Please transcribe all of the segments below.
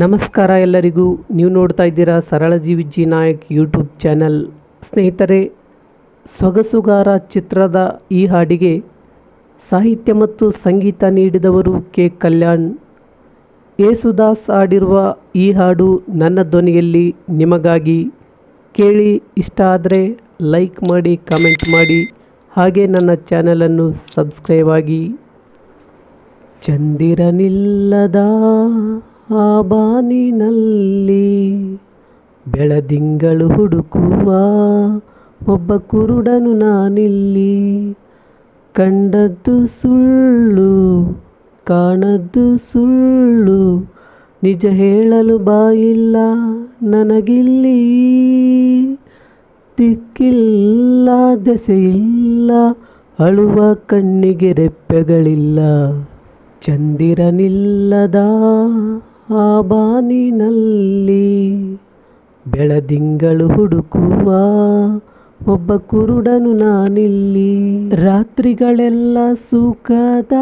ನಮಸ್ಕಾರ ಎಲ್ಲರಿಗೂ. ನೀವು ನೋಡ್ತಾ ಇದ್ದೀರಾ ಸರಳ ಜೀವಿ ಜಿ ನಾಯಕ್ ಯೂಟ್ಯೂಬ್ ಚಾನಲ್. ಸ್ನೇಹಿತರೆ ಸೊಗಸುಗಾರ ಚಿತ್ರದ ಈ ಹಾಡಿಗೆ ಸಾಹಿತ್ಯ ಮತ್ತು ಸಂಗೀತ ನೀಡಿದವರು ಕೆ. ಕಲ್ಯಾಣ್. ಯೇಸುದಾಸ್ ಹಾಡಿರುವ ಈ ಹಾಡು ನನ್ನ ಧ್ವನಿಯಲ್ಲಿ ನಿಮಗಾಗಿ. ಕೇಳಿ ಇಷ್ಟ ಆದರೆ ಲೈಕ್ ಮಾಡಿ, ಕಮೆಂಟ್ ಮಾಡಿ. ಹಾಗೆ ನನ್ನ ಚಾನಲನ್ನು ಸಬ್ಸ್ಕ್ರೈಬ್ ಆಗಿ. ಚಂದಿರನಿಲ್ಲದ ಆ ಬಾನಿನಲ್ಲಿ ಬೆಳದಿಂಗಳು ಹುಡುಕುವ ಒಬ್ಬ ಕುರುಡನು ನಾನಿಲ್ಲಿ. ಕಂಡದ್ದು ಸುಳ್ಳು, ಕಾಣದ್ದು ಸುಳ್ಳು, ನಿಜ ಹೇಳಲು ಬಾಯಿಲ್ಲ ನನಗಿಲ್ಲಿ. ದಿಕ್ಕಿಲ್ಲ, ದೆಸೆಯಿಲ್ಲ, ಅಳುವ ಕಣ್ಣಿಗೆ ರೆಪ್ಪೆಗಳಿಲ್ಲ, ಚಂದಿರನಿಲ್ಲದ ಆ ಬಾನಿನಲ್ಲಿ ಬೆಳದಿಂಗಳು ಹುಡುಕುವ ಒಬ್ಬ ಕುರುಡನು ನಾನಿಲ್ಲಿ. ರಾತ್ರಿಗಳೆಲ್ಲ ಸುಖದ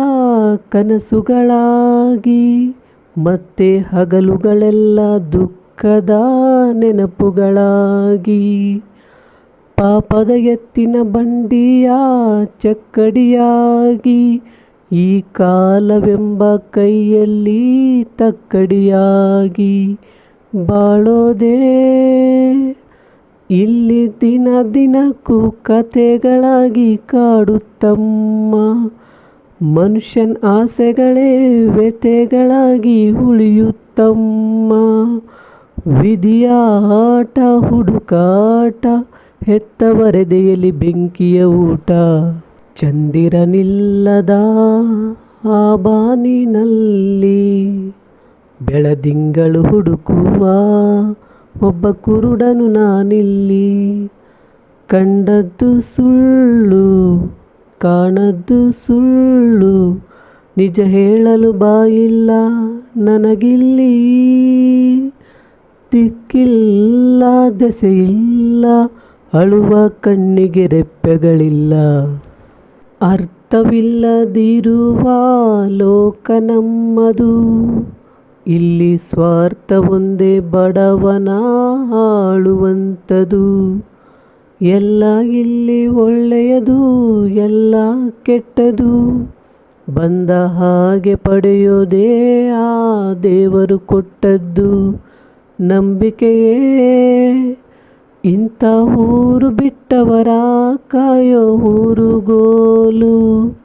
ಕನಸುಗಳಾಗಿ, ಮತ್ತೆ ಹಗಲುಗಳೆಲ್ಲ ದುಃಖದ ನೆನಪುಗಳಾಗಿ. ಪಾಪದ ಎತ್ತಿನ ಬಂಡಿಯ ಚಕ್ಕಡಿಯಾಗಿ ಈ ಕಾಲವೆಂಬ ಕೈಯಲ್ಲಿ ತಕ್ಕಡಿಯಾಗಿ ಬಾಳೋದೇ. ಇಲ್ಲಿ ದಿನ ದಿನಕ್ಕೂ ಕತೆಗಳಾಗಿ ಕಾಡುತ್ತಮ್ಮ. ಮನುಷ್ಯನ ಆಸೆಗಳೇ ವ್ಯತೆಗಳಾಗಿ ಉಳಿಯುತ್ತಮ್ಮ. ವಿಧಿಯ ಆಟ, ಹುಡುಕಾಟ, ಹೆತ್ತವರೆದೆಯಲ್ಲಿ ಬೆಂಕಿಯ ಊಟ. ಚಂದಿರನಿಲ್ಲದ ಆ ಬಾನಿನಲ್ಲಿ ಬೆಳದಿಂಗಳು ಹುಡುಕುವ ಒಬ್ಬ ಕುರುಡನು ನಾನಿಲ್ಲಿ. ಕಂಡದ್ದು ಸುಳ್ಳು, ಕಾಣದ್ದು ಸುಳ್ಳು, ನಿಜ ಹೇಳಲು ಬಾಯಿಲ್ಲ ನನಗಿಲ್ಲಿ. ದಿಕ್ಕಿಲ್ಲ, ದೆಸೆಯಿಲ್ಲ, ಅಳುವ ಕಣ್ಣಿಗೆ ರೆಪ್ಪೆಗಳಿಲ್ಲ. ಅರ್ಥವಿಲ್ಲದಿರುವ ಲೋಕ ನಮ್ಮದು ಇಲ್ಲಿ ಸ್ವಾರ್ಥ ಒಂದೇ ಬಡವನ ಆಳುವಂಥದು ಎಲ್ಲ ಇಲ್ಲಿ ಒಳ್ಳೆಯದು, ಎಲ್ಲ ಕೆಟ್ಟದು. ಬಂದ ಹಾಗೆ ಪಡೆಯೋದೇ ಆ ದೇವರು ಕೊಟ್ಟದ್ದು. ನಂಬಿಕೆಯೇ. ಇಂಥ ಊರು ಬಿಟ್ಟವರ ಕಾಯೋ ಊರುಗೋಲು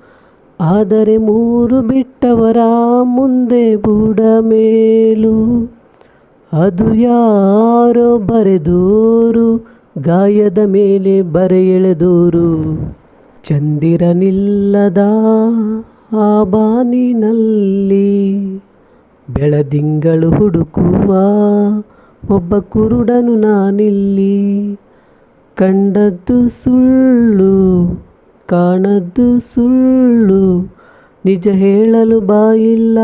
ಆದರೆ ಮೂರು ಬಿಟ್ಟವರ ಮುಂದೆ ಬುಡ ಮೇಲು. ಅದು ಯಾರೋ ಬರೆದೋರು, ಗಾಯದ ಮೇಲೆ ಬರೆ ಎಳೆದೋರು. ಚಂದಿರನಿಲ್ಲದ ಆ ಬಾನಿನಲ್ಲಿ ಬೆಳದಿಂಗಳು ಹುಡುಕುವ ಒಬ್ಬ ಕುರುಡನು ನಾನಿಲ್ಲಿ. ಕಂಡದ್ದು ಸುಳ್ಳು ಕಾಣದ್ದು ಸುಳ್ಳು. ನಿಜ ಹೇಳಲು ಬಾಯಿಲ್ಲ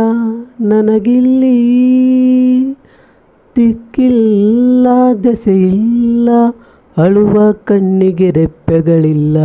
ನನಗಿಲ್ಲಿ ದಿಕ್ಕಿಲ್ಲ ದೆಸೆಯಿಲ್ಲ ಅಳುವ ಕಣ್ಣಿಗೆ ರೆಪ್ಪೆಗಳಿಲ್ಲ.